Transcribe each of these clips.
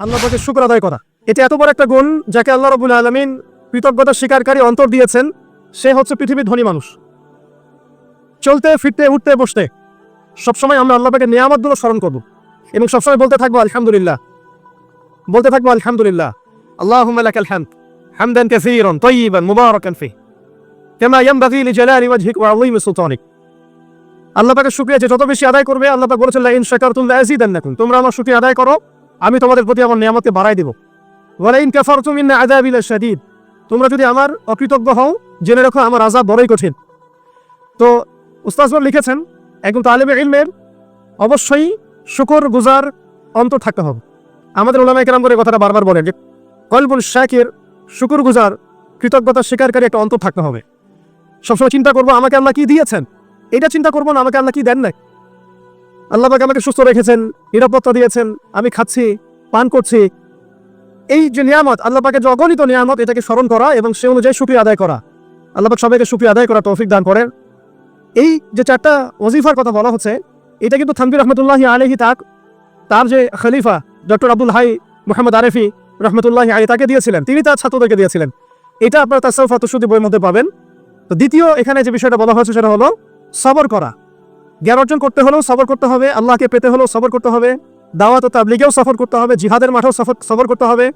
আল্লাহ পাকে শুক্র আদায় করা এটা এত বড় একটা গুণ যাকে আল্লাহ রবুল আলমিন কৃতজ্ঞতা স্বীকারকারী অন্তর দিয়েছেন, সে হচ্ছে পৃথিবীর ধনী মানুষ। চলতে, ফিরতে, উঠতে, বসতে, সবসময় আমরা আল্লাহ পাকে নিয়ামতগুলো স্মরণ করব এবং সবসময় বলতে থাকব, আলহামদুলিল্লাহ। বলতে থাকব, আলহামদুলিল্লাহ। আল্লাহ হামদ। হামদান কাসীরান তাইয়িবান মুবারাকান ফি কামা ইয়ানবাগি লিজালালি ওয়াজহিক ওয়া আযীমি সুলতানিক। আল্লাহ পাকের শুকরিয়া যে যত বেশি আদায় করবে, আল্লাহ পাক বলেছেন, লা ইন শাকারতুম লা তোমরা আমার শুকরিয়া আদায় করো। আমি তোমাদের প্রতি আমার নিয়ামতকে বাড়াই দেব। ইন কাফারতুম ইন্না আযাবি লাশাদীদ তোমরা যদি আমার অকৃতজ্ঞ হও, জেনে রাখো আমার আযাব বড়ই কঠিন। তো উস্তাজবর লিখেছেন একদম তালেবে ইলমের অবশ্যই শুকর গুজার অন্তর থাকতে হবে। আমাদের ওলামায়ে কেরাম করে কথাটা বারবার বলেন যে, কলবুল শাকের, শুকর গুজার, কৃতজ্ঞতা স্বীকারকারী একটা অন্তর থাকতে হবে। সবসময় চিন্তা করব, আমাকে আল্লাহ কি দিয়েছেন? এটা চিন্তা করব না, আমাকে আল্লাহ কি দেন নাই? আল্লাহ পাক আমাকে সুস্থ রেখেছেন, নিরাপত্তা দিয়েছেন, আমি খাচ্ছি, পান করছি। এই যে নিয়ামত, আল্লাহ পাকে যে অগণিত নিয়ামত, এটাকে স্মরণ করা এবং সে অনুযায়ী সুক্রিয়া আদায় করা। আল্লাহ পাক সবাইকে সুক্রিয়া আদায় করা তৌফিক দান করেন। এই যে চারটা ওজিফার কথা বলা হচ্ছে, এটা কিন্তু থানবির রহমতুল্লাহ আলহি তাক, তার যে খলিফা, ডক্টর আব্দুল হাই মোহাম্মদ আরেফি রহমতুল্লাহ আলী তাকে দিয়েছিলেন। তিনি তার ছাত্রদেরকে দিয়েছিলেন। এটা আপনারা তার ফাতুসুদ্দি বইয়ের মধ্যে পাবেন। তো দ্বিতীয় এখানে যে বিষয়টা বলা হয়েছে, সেটা হলো, সবর করা। জ্ঞান অর্জন করতে হলেও সফর করতে হবে, আল্লাহকে পেতে হলেও সফর করতে হবে, দাওয়াত ও তাবলিগেও সফর করতে হবে, জিহাদের মাঠেও সফর, সবর করতে হবে।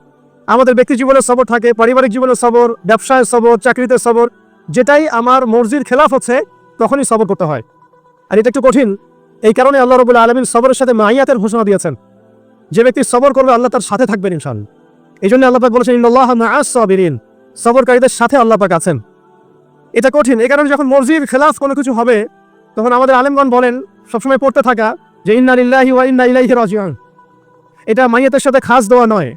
আমাদের ব্যক্তি জীবনে সবর থাকে, পারিবারিক জীবনে সবর, ব্যবসায় সবর, চাকরিতে সবর, যেটাই আমার মর্জির খেলাফ হচ্ছে, তখনই সবর করতে হয়। আর এটা একটু কঠিন, এই কারণে আল্লাহ রবুল্লা আলমিন সবরের সাথে মাইয়াতের ঘোষণা দিয়েছেন, যে ব্যক্তি সবর করবে, আল্লাহ তার সাথে থাকবেন ইনশান এই জন্য আল্লাহ পাক বলেছেন, ইন্নাল্লাহ মাআস সাবিরিন সবরকারীদের সাথে আল্লাহ পাক আছেন। এটা কঠিন, এই কারণে যখন মর্জির খেলাফ কোনো কিছু হবে তখন আমাদের আলেমগণ বলেন, সবসময় পড়তে থাকা যে ইন্না লিল্লাহি ওয়া ইন্না ইলাইহি রাজিউন। এটা মাইয়াতের সাথে খাস দেওয়া নয়।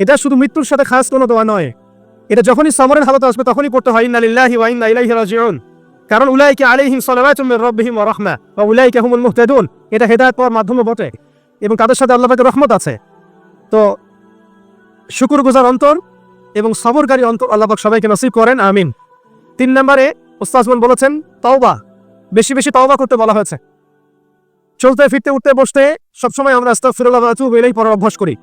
এটা শুধু মৃত্যুর সাথে খাস কোনো দেওয়া নয়। এটা যখনই সমরের হালত আসবে তখনই পড়তে হয়, ইন্না লিল্লাহি ওয়া ইন্না ইলাইহি রাজিউন। কারণ উলাইকে আলাইহিম সালাওয়াতুম মির রাব্বিহিম ওয়া রাহমা, ওয়া উলাইকা হুমুল মুহতাদুন। এটা হেদায়েত পাওয়ার মাধ্যমে বটে এবং তাদের সাথে আল্লাহ পাকের রহমত আছে। তো শুকুরগুজার অন্তর এবং সবরকারী অন্তর আল্লাহ পাক সবাইকে নসিব করেন, আমিন। তিন নম্বরে ওস্তাজমন বলেছেন, তওবা। বেশি বেশি তওবা করতে বলা হয়েছে। চলতে, ফিরতে, উঠতে, বসতে সবসময় আমরা আস্তাগফিরুল্লাহ ওয়া আতুবু ইলাইহি পড়ার অভ্যাস করি।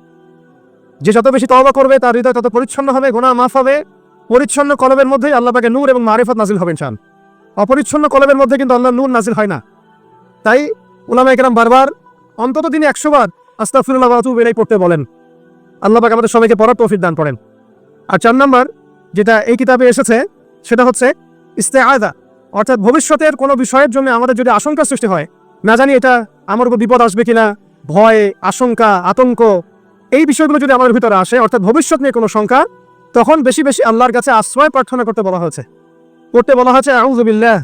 যে যত বেশি তওবা করবে, তার হৃদয় তত পরিচ্ছন্ন হবে গোনা মাফ হবে। পরিচ্ছন্ন কলবের মধ্যেই আল্লাহ পাকে নূর এবং মারিফত নাজিল হবেন চান অপরিচ্ছন্ন কলবের মধ্যে কিন্তু আল্লাহ নূর নাজিল হয় না। তাই উলামা একরাম বারবার অন্তত তিনি একশো বার আস্তাগফিরুল্লাহ ওয়া আতুবু ইলাইহি পড়তে বলেন। আল্লাহ পাক আমাদের সবাইকে পড়ার তৌফিক দান করেন। আর চার নম্বর যেটা এই কিতাবে এসেছে, সেটা হচ্ছে ইস্তেআদা অর্থাৎ ভবিষ্যতের কোনো বিষয়ের জন্য আমাদের যদি আশঙ্কা সৃষ্টি হয়, না জানি এটা আমার উপর বিপদ আসবে কিনা, ভয়, আশঙ্কা, আতঙ্ক, এই বিষয়গুলো যদি আমাদের ভিতরে আসে, অর্থাৎ ভবিষ্যৎ নিয়ে কোনো শঙ্কা, তখন বেশি বেশি আল্লাহর কাছে আশ্রয় প্রার্থনা করতে বলা হয়েছে। করতে বলা হয়েছে, আউযু বিল্লাহ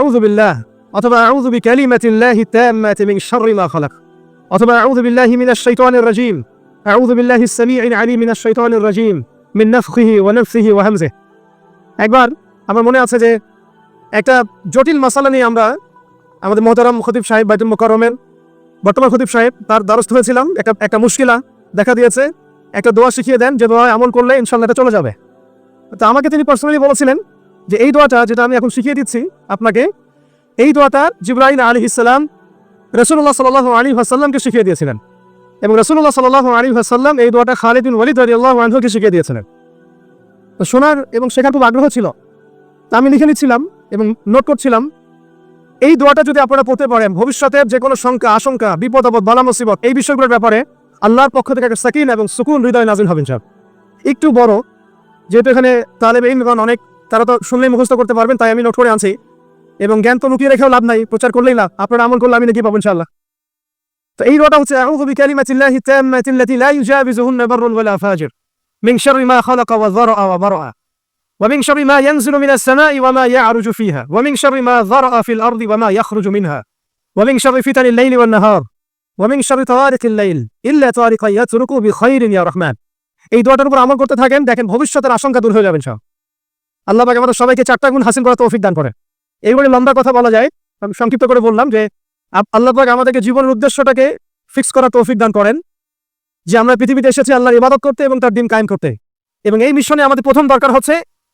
আউযু বিল্লাহ অথবা, আউযু বিকালিমাতিল্লাহি তাম্মাতি মিন শাররি মা খালাক অথবা, আউযু বিল্লাহি মিনাশ শাইতানির রাজীম আউযু বিল্লাহি সামিউল আলিম মিনাশ শাইতানির রাজীম মিন নাফখিহি ওয়া নাফসিহি ওয়া হামজিহি একবার আমার মনে আছে যে একটা জটিল মশালা নিয়ে আমরা আমাদের মোহতারাম খতিব সাহেব বাইতুল মোকারমের বর্তমান খতিব সাহেব তার দ্বারস্থ হয়েছিলাম। একটা একটা মুশকিলা দেখা দিয়েছে। একটা দোয়া শিখিয়ে দেন যে দোয়া আমল করলে ইনশাল্লাহ এটা চলে যাবে। তো আমাকে তিনি পার্সোনালি বলেছিলেন যে এই দোয়াটা যেটা আমি এখন শিখিয়ে দিচ্ছি আপনাকে, এই দোয়াটা জিব্রাহিল আলী ইসলাম রসুল্লাহ সাল আলী হাসাল্লামকে শিখিয়ে দিয়েছিলেন। এবং রসুল্লাহ সাল আলী হাসাল্লাম এই দোয়াটা খালিদিন ওয়ালিদ আলী আল্লাহ আনহুকে শিখিয়ে দিয়েছিলেন। তো শোনার এবং শেখার খুব আগ্রহ ছিল। তা আমি লিখে নিচ্ছিলাম। এবং নোট করছিলাম, এই দোয়াটা যদি আপনারা পড়তে পারেন, ভবিষ্যতে যে কোনো শঙ্কা, আশঙ্কা, বিপদ, আপদ, বালা, মুসিবত, এই বিষয়গুলোর ব্যাপারে আল্লাহর পক্ষ থেকে একটা সাকিন এবং সুকুন হৃদয় নাজিল হবেন সব একটু বড়, যেহেতু এখানে তালেব ইনগণ অনেক, তারা তো শুনলেই মুখস্থ করতে পারবেন, তাই আমি নোট করে আনছি। এবং জ্ঞান তো লুকিয়ে রেখেও লাভ নাই, প্রচার করলেই লাভ, আপনারা আমল করলে আমি নাকি পাবো ইনশাআল্লাহ। তো এই দোয়াটা হচ্ছে, আউযু বিকালিমাতিল্লাহি তাম্মাতিল্লাতি লা ইউজাবিজুহুন্না বাররুন ওয়ালা ফাজির, মিন শাররি মা খালাকা ওয়া যারআ ওয়া বারআ। ومن شر ما ينزل من السماء وما يعرج فيها ومن شر ما ذرأ في الأرض وما يخرج منها ومن شر فتن الليل والنهار ومن شر طوارق الليل إلا طارقا يترك بخير يا رحمن এই দোয়াটার উপর আমল করতে থাকেন দেখেন ভবিষ্যতের আশঙ্কা দূর হয়ে যাবেন সব আল্লাহ পাক আমাদের সবাইকে চারটা গুণ হাসিল করা তৌফিক দান করে এইবারে লম্বা কথা বলা যায় আমি সংক্ষিপ্ত করে বললাম যে আপ- আল্লাহ পাক আমাদেরকে জীবনের উদ্দেশ্যটাকে ফিক্স করা তৌফিক দান করেন যে আমরা পৃথিবীতে এসেছি আল্লাহর ইবাদত করতে এবং তার দিন কায়েম করতে এবং এই মিশনে আমাদের প্রথম দরকার হচ্ছে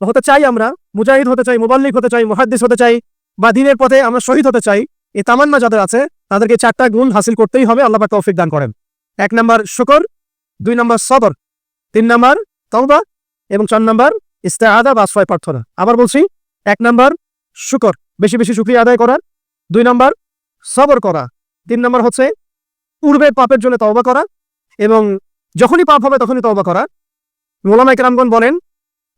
হতে চাই আমরা, মুজাহিদ হতে চাই, মুবাল্লিক হতে চাই, মুহাদ্দিস হতে চাই, বা দিনের পথে আমরা শহীদ হতে চাই, এই তামান্না যাদের আছে, তাদেরকে চারটা গুণ হাসিল করতেই হবে, আল্লাহ তৌফিক দান করেন। এক নম্বর শুকর, দুই নম্বর সবর তিন নম্বর তওবা, এবং চার নম্বর ইস্তেআদা বা আশ্রয় প্রার্থনা। আবার বলছি, এক নম্বর শুকর, বেশি বেশি শুক্রিয়া আদায় করা, দুই নম্বর সবর করা, তিন নম্বর হচ্ছে পূর্বের পাপের জন্য তওবা করা, এবং যখনই পাপ হবে তখনই তওবা করা। মোলামাই কেরামগণ বলেন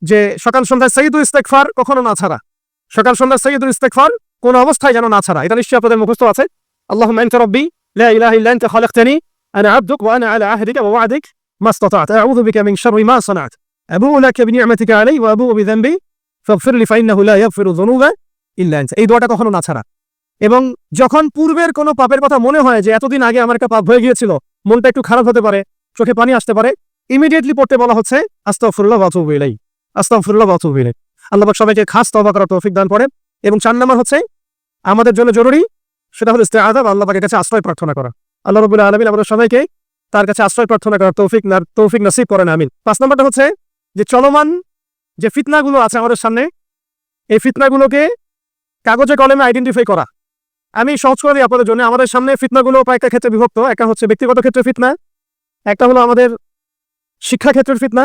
যে সকাল সন্ধ্যায় সঈদুল ইস্তেকফার কখনো না ছাড়া সকাল সন্ধ্যায় সঈদুল ইস্তেকফার কোন অবস্থায় যেন না ছাড়া এটা নিশ্চয়ই আপনাদের মুখস্থ আছে আল্লাহ আনতা রব্বি লা ইলাহা ইল্লা আনতা খালাকতানি আনা আবদুক ওয়া আনা আলা আহদিকা ওয়া ওয়া'দিক ما استطعت أعوذ بك من شر ما صنعت أبوء لك بنعمتك علي وأبوء بذنبي فاغفر لي فإنه لا يغفر الذنوب إلا أنت এই দোয়াটা কখনো না ছাড়া এবং যখন পূর্বের কোনো পাপের কথা মনে হয় যে এতদিন আগে আমার একটা পাপ হয়ে গিয়েছিল মনটা একটু খারাপ হতে পারে চোখে পানি আসতে পারে ইমিডিয়েটলি পড়তে বলা হচ্ছে আস্তাগফিরুল্লাহ ওয়া আতুবু ইলাইহি ইলাইহি। আল্লাহ পাক সবাইকে খাস তওবা করার তৌফিক দান করেন এবং চার নাম্বার হচ্ছে, আমাদের জন্য জরুরি সেটা হলো ইস্তেআদা বা আল্লাহ পাকের কাছে আশ্রয় প্রার্থনা করা। আল্লাহ রাব্বুল আলামিন আমাদের সবাইকে তার কাছে আশ্রয় প্রার্থনা করার তৌফিক তৌফিক নসিব করেন, আমিন। পাঁচ নম্বরটা হচ্ছে যে চলমান যে ফিতনাগুলো আছে আমাদের সামনে, এই ফিতনাগুলোকে কাগজে কলমে আইডেন্টিফাই করা। আমি সহজ করে দিই আপনাদের জন্য, আমাদের সামনে ফিতনাগুলো কয়েকটা ক্ষেত্রে বিভক্ত। একটা হচ্ছে ব্যক্তিগত ক্ষেত্রে ফিতনা, একটা হলো আমাদের শিক্ষা ক্ষেত্রের ফিতনা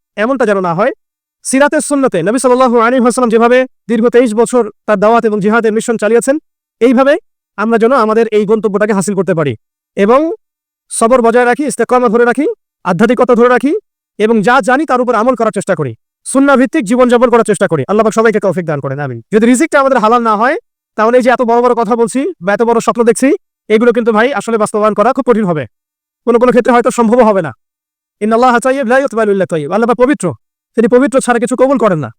এমনটা যেন না হয়। সিরাতের সুন্নতে নবী সাল্লাল্লাহু আলাইহি ওয়াসাল্লাম যেভাবে দীর্ঘ তেইশ বছর তার দাওয়াত এবং জিহাদের মিশন চালিয়েছেন, এইভাবে আমরা যেন আমাদের এই গন্তব্যটাকে হাসিল করতে পারি এবং সবর বজায় রাখি, ইস্তেকামা ধরে রাখি, আধ্যাত্মিকতা ধরে রাখি এবং যা জানি তার উপর আমল করার চেষ্টা করি সুন্না ভিত্তিক জীবনযাপন করার চেষ্টা করি। আল্লাহ সবাইকে তৌফিক দান করেন আমি যদি রিজিকটা আমাদের হালাল না হয়, তাহলে এই যে এত বড় বড় কথা বলছি বা এত বড় স্বপ্ন দেখছি, এগুলো কিন্তু ভাই আসলে বাস্তবায়ন করা খুব কঠিন হবে। কোনো কোনো ক্ষেত্রে হয়তো সম্ভব হবে না। ইন আল্লাহ ইল্লা আল্লাহ পবিত্র। তিনি পবিত্র ছাড়া কিছু কবুল করেন না।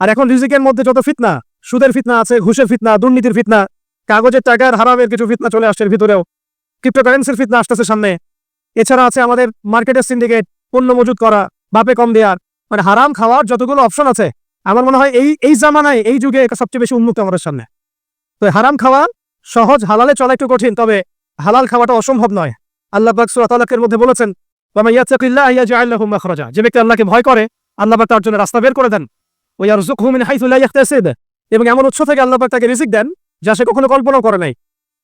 আর এখন রিজিকের মধ্যে যত ফিতনা, সুদের ফিতনা আছে, ঘুষের ফিতনা, দুর্নীতির ফিতনা, কাগজের টাকার, হারামের কিছু ফিতনা চলে আসছে ভিতরেও, ক্রিপ্টোকারেন্সির ফিতনা আসতেছে সামনে। এছাড়া আছে আমাদের মার্কেটের সিন্ডিকেট, পণ্য মজুত করা, বাপে কম দেওয়ার মানে হারাম খাওয়ার যতগুলো অপশন আছে, আমার মনে হয় এই এই জামানায়, এই যুগে সবচেয়ে বেশি উন্মুক্ত আমাদের সামনে। তো হারাম খাওয়া সহজ, হালালে চলা একটু কঠিন, তবে হালাল খাওয়াটা অসম্ভব নয়। আল্লাহ পাক সূরা তালাকের মধ্যে বলেছেন যে ব্যক্তি আল্লাহকে ভয় করে, আল্লাহ তার জন্য রাস্তা বের করে দেন। হাইথু এবং এমন উৎস থেকে আল্লাহ তাকে রিজিক দেন, যা সে কখনো কল্পনাও করে নাই।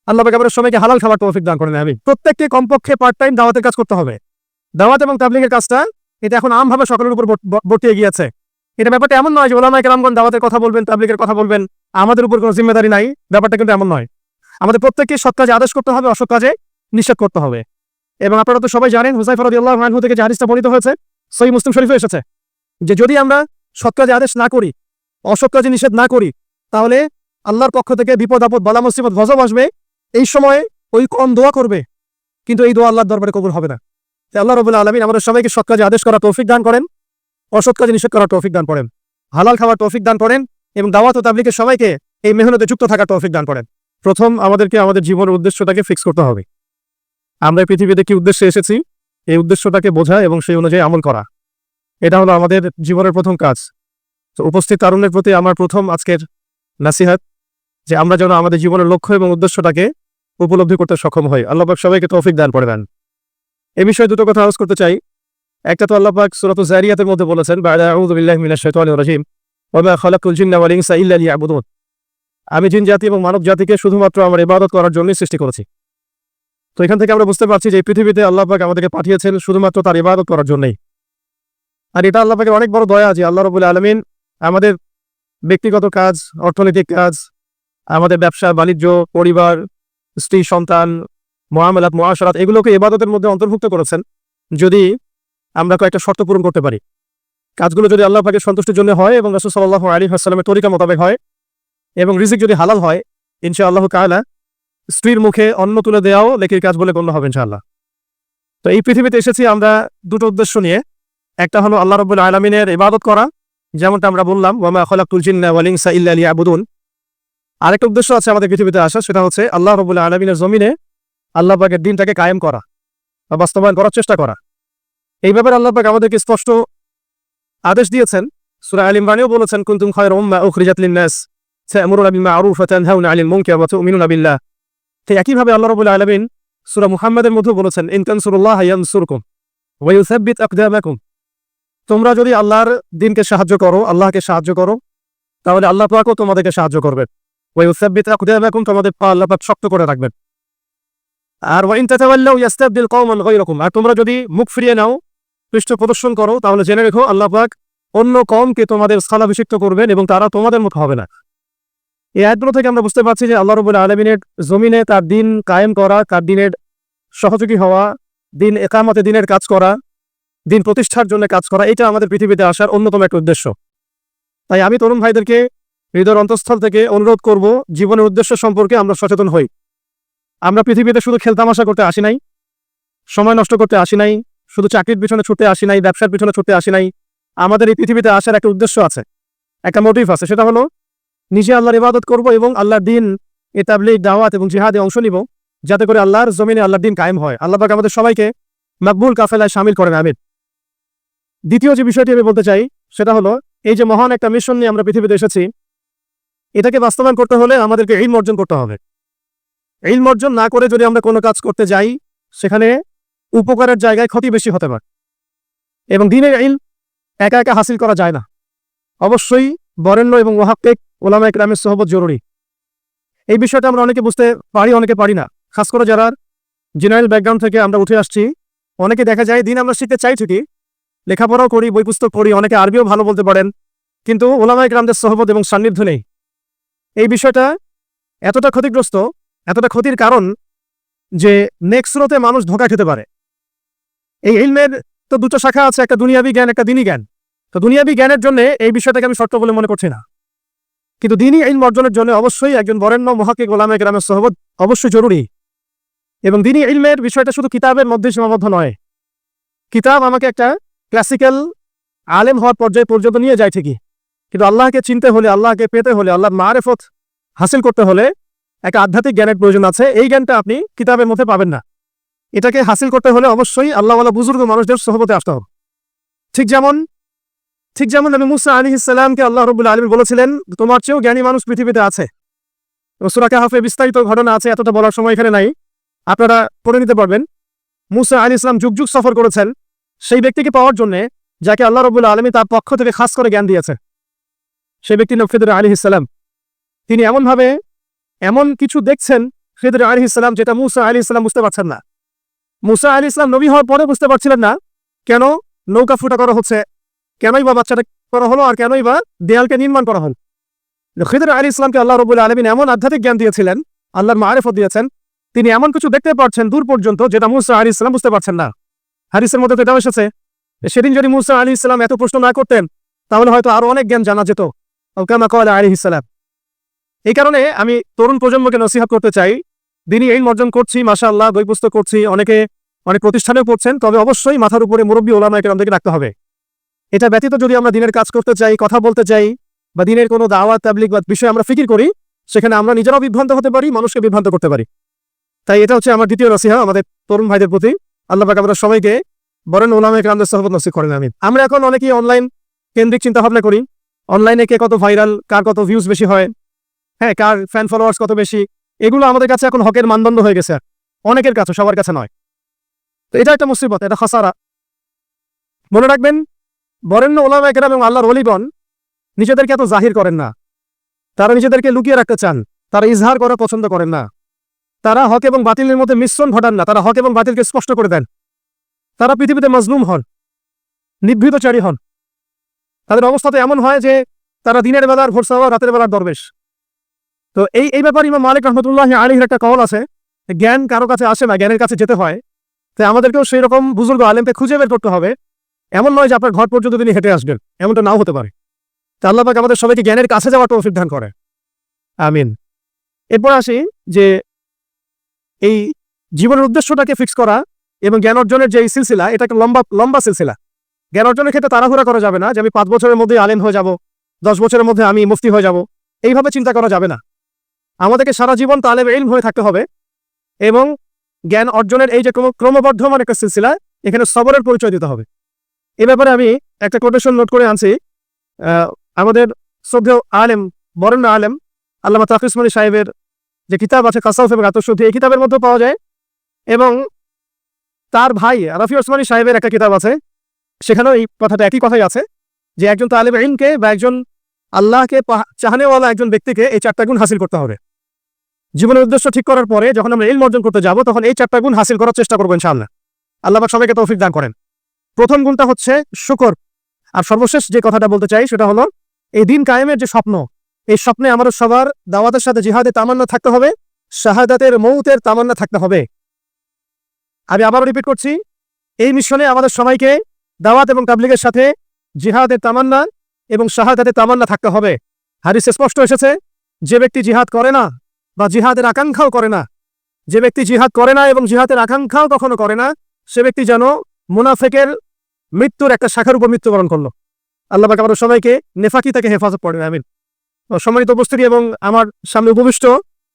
আল্লাহ আমাদের সবাইকে হালাল খাবার তৌফিক দান করেন আমি প্রত্যেককে কমপক্ষে পার্ট টাইম দাওয়াতের কাজ করতে হবে। দাওয়াত এবং তাবলিগের কাজটা, এটা এখন আমভাবে সকলের উপর বট- ব- বর্তিয়ে গিয়েছে এটা ব্যাপারটা এমন নয় যে ওলামায়ে কেরামগণ দাওয়াতের কথা বলবেন, তাবলিগের কথা বলবেন, আমাদের উপর কোনো জিম্মেদারি নাই, ব্যাপারটা কিন্তু এমন নয়। আমাদের প্রত্যেককে সৎ কাজে আদেশ করতে হবে, অসৎ কাজে নিষেধ করতে হবে। এবং আপনারা তো সবাই জানেন হুসাইফ রাদিয়াল্লাহু আনহু থেকে যে হাদিসটা বর্ণিত হয়েছে সহি মুসলিম শরীফে এসেছে। যে যদি আমরা সৎ কাজে আদেশ না করি, অসৎ কাজে নিষেধ না করি, তাহলে আল্লাহর পক্ষ থেকে বিপদ, আপদ, বালা, মুসিবত, গজব আসবে। এই সময় ওই কম দোয়া করবে, কিন্তু এই দোয়া আল্লাহর দরবারে কবুল হবে না। তাই আল্লাহ রবুল্লা আলমিন আমাদের সবাইকে সৎ কাজে আদেশ করার তৌফিক দান করেন, অসৎ কাজে নিষেধ করার তৌফিক দান করেন, হালাল খাওয়ার তৌফিক দান করেন এবং দাওয়াত ও তাবলিকের সবাইকে এই মেহনতে যুক্ত থাকার তৌফিক দান করেন। প্রথম আমাদেরকে আমাদের জীবনের উদ্দেশ্যটাকে ফিক্স করতে হবে। আমরা পৃথিবীতে কি উদ্দেশ্যে এসেছি? এই উদ্দেশ্যটাকে বোঝা এবং সেই অনুযায়ী আমল করা। এটা হলো আমাদের জীবনের প্রথম কাজ। তো উপস্থিত তারুণের প্রতি আমার প্রথম আজকের নাসিহাত, যে আমরা যেন আমাদের জীবনের লক্ষ্য এবং উদ্দেশ্যটাকে উপলব্ধি করতে সক্ষম হই। আল্লাহ পাক সবাইকে তৌফিক দান করে দেন। এ বিষয়ে দুটো কথা আলোচ করতে চাই। একটা তো আল্লাহ পাক সূরাতুজ জারিয়াতের মধ্যে বলেছেন আমি জিন জাতি এবং মানব জাতিকে শুধুমাত্র আমার ইবাদত করার জন্যই সৃষ্টি করেছি। তো এখান থেকে আমরা বুঝতে পারছি যে পৃথিবীতে আল্লাহ আমাদেরকে পাঠিয়েছেন শুধুমাত্র তার ইবাদত করার জন্যই। আর এটা আল্লাহ অনেক বড় দয়া যে আল্লাহ রবুল আলমিন আমাদের ব্যক্তিগত কাজ, অর্থনৈতিক কাজ, আমাদের ব্যবসা, বাণিজ্য, পরিবার, স্ত্রী, সন্তান মহামেলাত মহাসরাত এগুলোকে ইবাদতের মধ্যে অন্তর্ভুক্ত করেছেন যদি আমরা কয়েকটা শর্ত পূরণ করতে পারি। কাজগুলো যদি আল্লাহ পাকের সন্তুষ্টির জন্য হয় এবং রসুল সাল্লাহ আলী আসসালামের তরিকা মোতাবেক হয় এবং রিজিক যদি হালাল হয় ইনশা আল্লাহ স্ত্রীর মুখে অন্ন তুলে দেওয়াও লেখির কাজ বলে গণ্য হবে, ইনশাআল্লাহ। তো এই পৃথিবীতে এসেছি আমরা দুটো উদ্দেশ্য নিয়ে। একটা হলো আল্লাহ রবুল আলমিনের ইবাদত করা, যেমনটা আমরা বললাম, ওয়ামা খলাকুল জিন্না ওয়ালিংসা ইল্লা আবুদুন আরেকটা উদ্দেশ্য আছে আমাদের পৃথিবীতে আসা, সেটা হচ্ছে আল্লাহ রবুল্লাহ আলমিনের জমিনে আল্লাহ পাকের দিনটাকে কায়েম করা বা বাস্তবায়ন করার চেষ্টা করা। এই ব্যাপারে আল্লাহ পাক আমাদেরকে স্পষ্ট আদেশ দিয়েছেন। সুরা আলিম বানিও বলেছেন, কুন্তুম খয়র উম্মা উখরিজাত লিন্নাস তা'মুরুনা বিল মা'রুফ ওয়া তানহাউনা 'আনিল মুনকার ওয়া তু'মিনুনা বিল্লাহ। তো একইভাবে আল্লাহ রাব্বুল আলামিন সূরা মুহাম্মদের মধ্যে বলেছেন, ইন তানসুরুল্লাহ ইয়ানসুরকুম ওয়া ইউসাব্বিত আকদামাকুম। তোমরা যদি আল্লাহর দিনকে সাহায্য করো, আল্লাহকে সাহায্য করো, তাহলে আল্লাহ পাকও তোমাদেরকে সাহায্য করবেন। ওয়া ইউসাব্বিত আকদামাকুম, তোমাদের পা আল্লাহ পাক শক্ত করে রাখবেন। আর ওয়া ইন তাতাওয়াল্লাউ ইয়াস্তাবদিল কওমান গায়রাকুম, আর তোমরা যদি মুখ ফিরিয়ে নাও, পৃষ্ঠ প্রদর্শন করো, তাহলে জেনে রেখো আল্লাহ পাক অন্য কমকে তোমাদের স্থলাভিষিক্ত করবেন এবং তারা তোমাদের মতো হবে না। এই আয়াতগুলো থেকে আমরা বুঝতে পারছি যে আল্লাহ রবুল আলমিনের জমিনে তার দিন কায়েম করা, তার দিনের সহযোগী হওয়া, দিন একামতে দিনের কাজ করা, দিন প্রতিষ্ঠার জন্য কাজ করা, এটা আমাদের পৃথিবীতে আসার অন্যতম একটা উদ্দেশ্য। তাই আমি তরুণ ভাইদেরকে হৃদয়ের অন্তঃস্থল থেকে অনুরোধ করব, জীবনের উদ্দেশ্য সম্পর্কে আমরা সচেতন হই। আমরা পৃথিবীতে শুধু খেলতামাশা করতে আসি নাই, সময় নষ্ট করতে আসি নাই, শুধু চাকরির পিছনে ছুটতে আসি নাই, ব্যবসার পিছনে ছুটতে আসি নাই, আমাদের এই পৃথিবীতে আসার একটা উদ্দেশ্য আছে, একটা মোটিভ আছে, সেটা হলো নিজে আল্লাহর ইবাদত করব এবং আল্লাহর দিন এ দাওয়াত এবং জিহাদে অংশ নিব, যাতে করে আল্লাহর জমিনে আল্লাহর দিন কায়েম হয়। আল্লাহ পাক আমাদের সবাইকে মকবুল কাফেলায় সামিল করেন আমির দ্বিতীয় যে বিষয়টি আমি বলতে চাই, সেটা হলো, এই যে মহান একটা মিশন নিয়ে আমরা পৃথিবীতে এসেছি, এটাকে বাস্তবায়ন করতে হলে আমাদেরকে ইলম অর্জন করতে হবে। ইলম অর্জন না করে যদি আমরা কোনো কাজ করতে যাই, সেখানে উপকারের জায়গায় ক্ষতি বেশি হতে পারে। এবং দিনের ইল একা একা হাসিল করা যায় না। অবশ্যই বরেণ্য এবং ওয়াহাক্কিক ওলামা ইকরামের সহবত জরুরি। এই বিষয়টা আমরা অনেকে বুঝতে পারি, অনেকে পারি না। খাস করে যারা জেনারেল ব্যাকগ্রাউন্ড থেকে আমরা উঠে আসছি, অনেকে দেখা যায় দিন আমরা শিখতে চাই ঠিকই, লেখাপড়াও করি, বই পুস্তক পড়ি, অনেকে আরবিও ভালো বলতে পারেন, কিন্তু ওলামা ইকরামদের সহবত এবং সান্নিধ্য নেই। এই বিষয়টা এতটা ক্ষতিগ্রস্ত, এতটা ক্ষতির কারণ যে নেক্সট মানুষ ধোকা খেতে পারে। এই ইলমের তো দুটো শাখা আছে, একটা দুনিয়াবি জ্ঞান, একটা দিনী জ্ঞান। তো দুনিয়াবি জ্ঞানের জন্য এই বিষয়টাকে আমি শর্ত বলে মনে করছি না। কিন্তু দিনই ইলম অর্জনের জন্য অবশ্যই একজন বরেণ্য মহাকে গোলামে গ্রামের সহবত অবশ্যই জরুরি। এবং দিনই ইলমের বিষয়টা শুধু কিতাবের মধ্যে সীমাবদ্ধ নয়। কিতাব আমাকে একটা ক্লাসিক্যাল আলেম হওয়ার পর্যায়ে পর্যন্ত নিয়ে যায় ঠিকই। কিন্তু আল্লাহকে চিনতে হলে, আল্লাহকে পেতে হলে আল্লাহ মারেফত হাসিল করতে হলে একটা আধ্যাত্মিক জ্ঞানের প্রয়োজন আছে। এই জ্ঞানটা আপনি কিতাবের মধ্যে পাবেন না। এটাকে হাসিল করতে হলে অবশ্যই আল্লাহওয়ালা বুজুর্গ মানুষদের সহবতে আসতে হবে। ঠিক যেমন ঠিক যেমন নবী মুসা আলী ইসলামকে আল্লাহ রবুল্লা আলমী বলেছিলেন, তোমার চেয়েও জ্ঞানী মানুষ পৃথিবীতে আছে। সুরাকে হাফে বিস্তারিত ঘটনা আছে, এতটা বলার সময় এখানে নাই। আপনারা পড়ে নিতে পারবেন। মুসা আলী ইসলাম যুগ যুগ সফর করেছেন। সেই ব্যক্তিকে পাওয়ার জন্য যাকে আল্লাহ রবুল্লা আলমী তার পক্ষ থেকে খাস করে জ্ঞান দিয়েছে, সেই ব্যক্তি নফিদুর আলী ইসলাম তিনি এমনভাবে এমন কিছু দেখছেন ফিদুর আলী ইসলাম যেটা মুসা আলী ইসলাম বুঝতে পারছেন না। মুসা আলী ইসলাম নবী হওয়ার পরে বুঝতে পারছিলেন না, কেন নৌকা ফুটা করা হচ্ছে কেনই বা বাচ্চাটা করা হলো আর কেনই বা দেয়ালকে নির্মাণ করা হল? খিদর আলী ইসলামকে আল্লাহ রবুল্লা আলমিন এমন আধ্যাত্মিক জ্ঞান দিয়েছিলেন, আল্লাহর মারেফত দিয়েছেন, তিনি এমন কিছু দেখতে পাচ্ছেন দূর পর্যন্ত যেটা মুসা আলী ইসলাম বুঝতে পারছেন না। হারিসের মধ্যে তো এটাও এসেছে সেদিন যদি মুসা আলী ইসলাম এত প্রশ্ন না করতেন, তাহলে হয়তো আরও অনেক জ্ঞান জানা যেত। ওকামা কল আলী ইসলাম এই কারণে আমি তরুণ প্রজন্মকে নসিহত করতে চাই, দিনই এই অর্জন করছি মাসা আল্লাহ বই পুস্তক করছি, অনেকে অনেক প্রতিষ্ঠানেও পড়ছেন, তবে অবশ্যই মাথার উপরে মুরব্বী ওলামা একরাম থেকে রাখতে হবে। এটা ব্যতীত যদি আমরা দিনের কাজ করতে চাই, কথা বলতে চাই, বা দিনের কোনো দাওয়াত তাবলিক বা বিষয়ে আমরা ফিকির করি, সেখানে আমরা নিজেরাও বিভ্রান্ত হতে পারি, মানুষকে বিভ্রান্ত করতে পারি। তাই এটা হচ্ছে আমার দ্বিতীয় নসিহা আমাদের তরুণ ভাইদের প্রতি। আল্লাহ পাক আমরা সবাইকে বরেন ওলামা একরামদের সহবত নসিব করেন আমি আমরা এখন অনেকেই অনলাইন কেন্দ্রিক চিন্তা ভাবনা করি অনলাইনে কে কত ভাইরাল কার কত ভিউজ বেশি হয় হ্যাঁ কার ফ্যান ফলোয়ার্স কত বেশি, এগুলো আমাদের কাছে এখন হকের মানদণ্ড হয়ে গেছে অনেকের কাছে, সবার কাছে নয়। তো এটা একটা মুসিবত, এটা খসারা। মনে রাখবেন বরেণ্য ওলামা একরাম এবং আল্লাহর অলিগণ নিজেদেরকে এত জাহির করেন না। তারা নিজেদেরকে লুকিয়ে রাখতে চান। তারা ইজহার করা পছন্দ করেন না। তারা হক এবং বাতিলের মধ্যে মিশ্রণ ঘটান না। তারা হক এবং বাতিলকে স্পষ্ট করে দেন। তারা পৃথিবীতে মজলুম হন, নিভৃতচারী হন। তাদের অবস্থা তো এমন হয় যে তারা দিনের বেলার ভোরসা রাতের বেলার দরবেশ। তো এই এই ব্যাপারে ইমাম মালিক রহমতুল্লাহ আলীর একটা কল আছে। জ্ঞান কারও কাছে আসে না, জ্ঞানের কাছে যেতে হয়। তাই আমাদেরকেও সেই রকম বুজুর্গ আলেমকে খুঁজে বের করতে হবে। এমন নয় যে আপনার ঘর পর্যন্ত তিনি হেঁটে আসবেন, এমনটা নাও হতে পারে। তা আল্লাহ পাক আমাদের সবাইকে জ্ঞানের কাছে যাওয়ার তৌফিক দান করে। আমিন। এরপর আসি যে এই জীবনের উদ্দেশ্যটাকে ফিক্স করা এবং জ্ঞান অর্জনের যে এই সিলসিলা এটা একটা লম্বা লম্বা সিলসিলা। জ্ঞান অর্জনের ক্ষেত্রে তাড়াহুড়া করা যাবে না যে আমি পাঁচ বছরের মধ্যে আলেম হয়ে যাব, দশ বছরের মধ্যে আমি মুফতি হয়ে যাব, এইভাবে চিন্তা করা যাবে না। আমাদেরকে সারা জীবন তালেব এলম হয়ে থাকতে হবে এবং জ্ঞান অর্জনের এই যে ক্রমবর্ধমান একটা সিলসিলা, এখানে সবরের পরিচয় দিতে হবে। এ ব্যাপারে আমি একটা কোটেশন নোট করে আনছি। আমাদের শ্রদ্ধেয় আলেম, বরেণ্য আলেম, আল্লামা তাফিসমণি সাহেবের যে কিতাব আছে কাসাউফ এবং আত্মশুদ্ধি, এই কিতাবের মধ্যে পাওয়া যায়। এবং তার ভাই রাফি ওসমানী সাহেবের একটা কিতাব আছে। সেখানেও এই কথাটা একই কথাই আছে যে একজন তালেব ইলমকে বা একজন আল্লাহকে চাহানেওয়ালা একজন ব্যক্তিকে এই চারটা গুণ হাসিল করতে হবে। জীবনের উদ্দেশ্য ঠিক করার পরে যখন আমরা ইলম অর্জন করতে যাব, তখন এই চারটা গুণ হাসিল করার চেষ্টা করব ইনশাআল্লাহ। আল্লাহ সবাইকে তৌফিক দান করেন। প্রথম গুণটা হচ্ছে শুকর। আর সর্বশেষ যে কথাটা বলতে চাই, সেটা হলো, এই দিন কায়েমের যে স্বপ্ন, এই স্বপ্নে আমাদের সবার দাওয়াতের সাথে জিহাদের তামান্না থাকতে হবে, শাহাদাতের মৌতের তামান্না থাকতে হবে। আমি আবারও রিপিট করছি, এই মিশনে আমাদের সবাইকে দাওয়াত এবং তাবলিগের সাথে জিহাদের তামান্না এবং শাহাদাতের তামান্না থাকতে হবে। হারিসে স্পষ্ট এসেছে, যে ব্যক্তি জিহাদ করে না বা জিহাদের আকাঙ্ক্ষাও করে না, যে ব্যক্তি জিহাদ করে না এবং জিহাদের আকাঙ্ক্ষাও কখনো করে না, সে ব্যক্তি যেন মুনাফেকের মৃত্যুর একটা শাখার উপর মৃত্যুবরণ করল। আল্লাহ পাক সবাইকে নেফাকি তাকে হেফাজত পড়বে আমিন। সম্মানিত উপস্থিতি এবং আমার সামনে উপবিষ্ট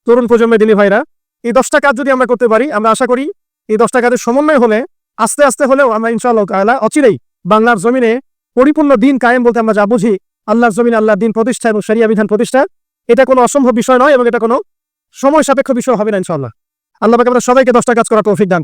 তরুণ প্রজন্মের দিনী ভাইরা, এই দশটা কাজ যদি আমরা করতে পারি, আমরা আশা করি এই দশটা কাজের সমন্বয় হলে, আস্তে আস্তে হলেও আমরা ইনশাআল্লাহ অচিরেই বাংলার জমিনে পরিপূর্ণ দিন কায়েম বলতে আমরা যা বুঝি, আল্লাহর জমিনে, আল্লাহর দিন প্রতিষ্ঠা এবং শরিয়া বিধান প্রতিষ্ঠা, এটা কোনো অসম্ভব বিষয় নয় এবং এটা কোনো সময় সাপেক্ষ বিষয় হবে না ইনশাআল্লাহ। আল্লাহ পাক আমাদের সবাইকে দশটা কাজ করার তৌফিক দান